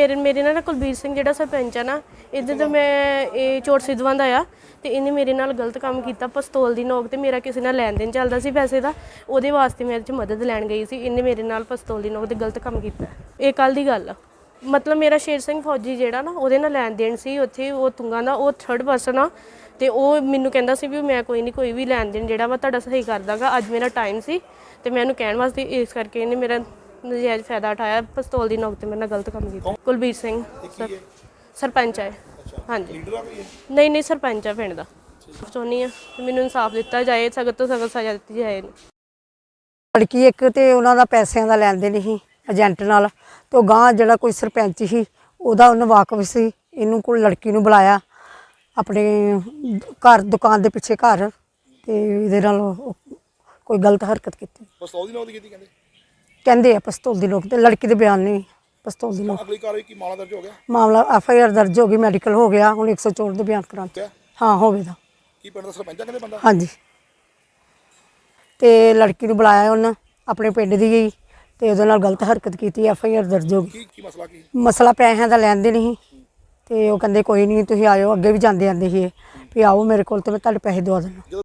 ਮੇਰੇ ਮੇਰੇ ਨਾਲ ਨਾ ਕੁਲਬੀਰ ਸਿੰਘ ਜਿਹੜਾ ਸਰਪੰਚ ਆ ਨਾ, ਇਹਦੇ ਤੋਂ ਮੈਂ ਇਹ ਚੋਟ ਸਿੱਧਵਾਂ ਦਾ ਆ ਤੇ ਇਹਨੇ ਮੇਰੇ ਨਾਲ ਗਲਤ ਕੰਮ ਕੀਤਾ, ਪਿਸਤੌਲ ਦੀ ਨੋਕ ਤੇ ਮੇਰਾ ਕਿਸੇ ਨਾਲ ਲੈਣ ਦੇਣ ਚੱਲਦਾ ਸੀ ਪੈਸੇ ਦਾ, ਉਹਦੇ ਵਾਸਤੇ ਮੈਂ ਇਹਦੇ ਚ ਮਦਦ ਲੈਣ ਗਈ ਸੀ, ਇਹਨੇ ਮੇਰੇ ਨਾਲ ਪਿਸਤੌਲ ਦੀ ਨੋਕ ਤੇ ਗਲਤ ਕੰਮ ਕੀਤਾ। ਇਹ ਕੱਲ ਦੀ ਗੱਲ ਆ। ਮਤਲਬ ਮੇਰਾ ਸ਼ੇਰ ਸਿੰਘ ਫੌਜੀ ਜਿਹੜਾ ਨਾ, ਉਹਦੇ ਨਾਲ ਲੈਣ ਦੇਣ ਸੀ, ਉੱਥੇ ਉਹ ਤੁੰਗਾ ਦਾ, ਉਹ ਥਰਡ ਪਰਸਨ ਆ ਤੇ ਉਹ ਮੈਨੂੰ ਕਹਿੰਦਾ ਸੀ ਵੀ ਮੈਂ ਕੋਈ ਨਹੀਂ ਕੋਈ ਵੀ ਲੈਣ ਦੇਣ ਜਿਹੜਾ ਵਾ ਤੁਹਾਡਾ ਸਹੀ ਕਰ ਦਾਂਗਾ ਅੱਜ ਮੇਰਾ ਟਾਈਮ ਸੀ ਤੇ ਮੈਂ ਇਹਨੂੰ ਕਹਿਣ ਵਾਸਤੇ ਇਸ ਕਰਕੇ ਇਹਨੇ ਮੇਰਾ ਨਜਾਇਜ਼ ਫਾਇਦਾ ਉਠਾਇਆ ਪਿਸਤੌਲ ਦੀ ਨੋਕ ਤੇ ਮੇਰੇ ਨਾਲ ਗਲਤ ਕੰਮ ਕੀਤਾ। ਕੁਲਬੀਰ ਸਿੰਘ ਸਰ- ਸਰਪੰਚ ਹੈ। ਹਾਂਜੀ। ਲੀਡਰ ਆ ਕੋਈ ਇਹ? ਨਹੀਂ ਨਹੀਂ ਸਰਪੰਚ ਆ ਪਿੰਡ ਦਾ। ਚਾਹੁੰਦੀ ਆ ਮੈਨੂੰ ਇਨਸਾਫ ਦਿੱਤਾ ਜਾਏ ਸਖਤ ਤੋਂ ਸਖਤ ਸਜ਼ਾ ਦਿੱਤੀ ਜਾਏ। ਲੜਕੀ ਇੱਕ ਤੇ ਉਹਨਾਂ ਦਾ ਪੈਸਿਆਂ ਦਾ ਲੈਣ ਦੇਣ ਸੀ ਏਜੰਟ ਨਾਲ ਤੇ ਉਹ ਗਾਂ ਜਿਹੜਾ ਕੋਈ ਸਰਪੰਚ ਸੀ ਉਹਦਾ ਉਹਨੂੰ ਵਾਕਫ ਸੀ ਇਹਨੂੰ ਕੋਲ ਲੜਕੀ ਨੂੰ ਬੁਲਾਇਆ ਆਪਣੇ ਘਰ ਦੁਕਾਨ ਦੇ ਪਿੱਛੇ ਘਰ ਤੇ ਇਹਦੇ ਨਾਲ ਉਹ ਕੋਈ ਗਲਤ ਹਰਕਤ ਕੀਤੀ। ਪਿਸਤੌਲ ਦੀ ਨੋਕ ਦੀ ਕੀਤੀ ਕਹਿੰਦੇ? ਕਹਿੰਦੇ ਆ ਪਿਸਤੌਲ ਦੀ ਲੋਕ ਤੇ ਲੜਕੀ ਦੇ ਬਿਆਨ ਨਹੀਂ ਪਿਸਤੌਲ ਦੀ ਲੋਕ ਅਗਲੀ ਕਾਰਵਾਈ ਕੀ ਮਾਮਲਾ ਦਰਜ ਹੋ ਗਿਆ? ਮਾਮਲਾ ਐਫ ਆਈ ਆਰ ਦਰਜ ਹੋ ਗਈ ਮੈਡੀਕਲ ਹੋ ਗਿਆ ਹੁਣ 104 ਦੇ ਬਿਆਨ ਕਰਾਂ ਕਿਆ ਹਾਂ। ਹੋਵੇਗਾ ਕੀ ਪਿੰਡ ਦਾ ਸਰਪੰਚ ਆ ਕਹਿੰਦੇ ਬੰਦਾ? ਹਾਂਜੀ। ਤੇ ਲੜਕੀ ਨੂੰ ਬੁਲਾਇਆ ਉਹਨਾਂ ਆਪਣੇ ਪਿੰਡ ਦੀ ਗਈ ਤੇ ਉਹਦੇ ਨਾਲ ਗਲਤ ਹਰਕਤ ਕੀਤੀ ਐਫ ਆਈ ਆਰ ਦਰਜ ਹੋ ਗਈ। ਕੀ ਕੀ ਮਸਲਾ ਕੀ? ਮਸਲਾ ਪੈਸਿਆਂ ਦਾ ਲੈਂਦੇ ਨਹੀਂ ਤੇ ਉਹ ਕਹਿੰਦੇ ਕੋਈ ਨਹੀਂ ਤੁਸੀਂ ਆਇਓ ਅੱਗੇ ਵੀ ਜਾਂਦੇ ਆਂਦੇ ਸੀ ਇਹ, ਵੀ ਆਓ ਮੇਰੇ ਕੋਲ ਤੇ ਮੈਂ ਤੁਹਾਡੇ ਪੈਸੇ ਦਵਾ ਦਿੰਦਾ।